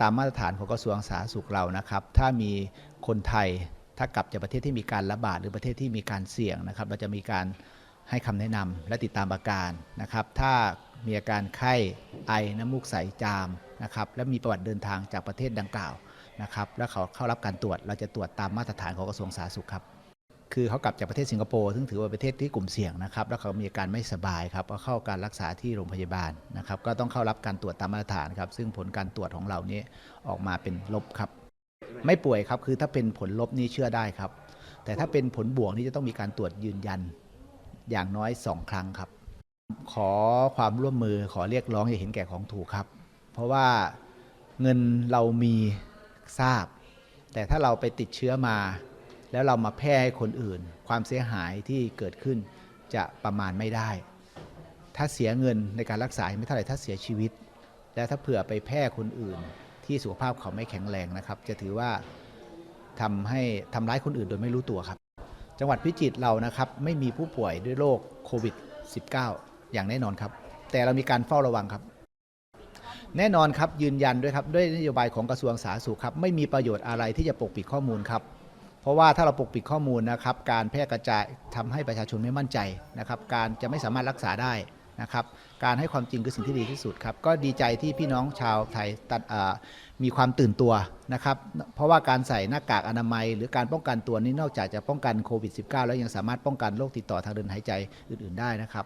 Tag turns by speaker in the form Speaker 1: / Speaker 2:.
Speaker 1: ตามมาตรฐานของกระทรวงสาธารณสุขเรานะครับ ถ้ามีคนไทยถ้ากลับจากประเทศที่มีการระบาดหรือประเทศที่มีการเสี่ยงนะครับ เราจะมีการให้คำแนะนำและติดตามอาการนะครับ ถ้ามีอาการไข้ไอน้ำมูกใสจามนะครับ และมีประวัติเดินทางจากประเทศดังกล่าวนะครับ แล้วเขาเข้ารับการตรวจเราจะตรวจตามมาตรฐานของกระทรวงสาธารณสุขครับ คือเขากลับจากประเทศสิงคโปร์ซึ่งถือว่าประเทศที่กลุ่มเสี่ยงนะครับแล้วเขามีอาการไม่สบายครับก็เข้าการรักษาที่โรงพยาบาลนะครับก็ต้องเข้ารับการตรวจตามมาตรฐานครับซึ่งผลการตรวจของเรานี้ออกมาเป็นลบครับ ไม่ป่วยครับคือถ้าเป็นผลลบนี่เชื่อได้ครับ แต่ถ้าเป็นผลบวกนี่จะต้องมีการตรวจยืนยันอย่างน้อย 2 ครั้งครับ ขอความร่วมมือขอเรียกร้องอย่าเห็นแก่ของถูกครับ เพราะว่าเงินเรามีทราบ แต่ถ้าเราไปติดเชื้อมา แล้วเรามาแพร่ให้คนอื่น ความเสียหายที่เกิดขึ้นจะประมาณไม่ได้ ถ้าเสียเงินในการรักษาไม่เท่าไหร่ถ้าเสียชีวิต และถ้าเผื่อไปแพร่คนอื่น ที่สุขภาพเขาไม่แข็งแรงนะครับ จะถือว่าทำให้ทำร้ายคนอื่นโดยไม่รู้ตัวครับ จังหวัดพิจิตรเรานะครับไม่มีผู้ป่วยด้วยโรคโควิด -19 อย่างแน่นอนครับ แต่เรามีการเฝ้าระวังครับ แน่นอนครับยืนยันด้วยครับด้วยนโยบายของกระทรวงสาธารณสุขครับไม่มีประโยชน์อะไรที่จะปกปิดข้อมูลครับ เพราะว่าถ้าเราปกปิดข้อมูลนะครับการแพร่กระจายทำให้ประชาชนไม่มั่นใจนะครับการจะไม่สามารถรักษาได้นะครับการให้ความจริงคือสิ่งที่ดีที่สุดครับก็ดีใจที่พี่น้องชาวไทยตัดมีความตื่นตัวนะครับเพราะว่าการใส่หน้ากากอนามัย หรือการป้องกันตัวนี้นอกจากจะป้องกันโควิด -19 แล้วยังสามารถป้องกันโรคติดต่อทางเดินหายใจอื่น ๆ ได้นะครับ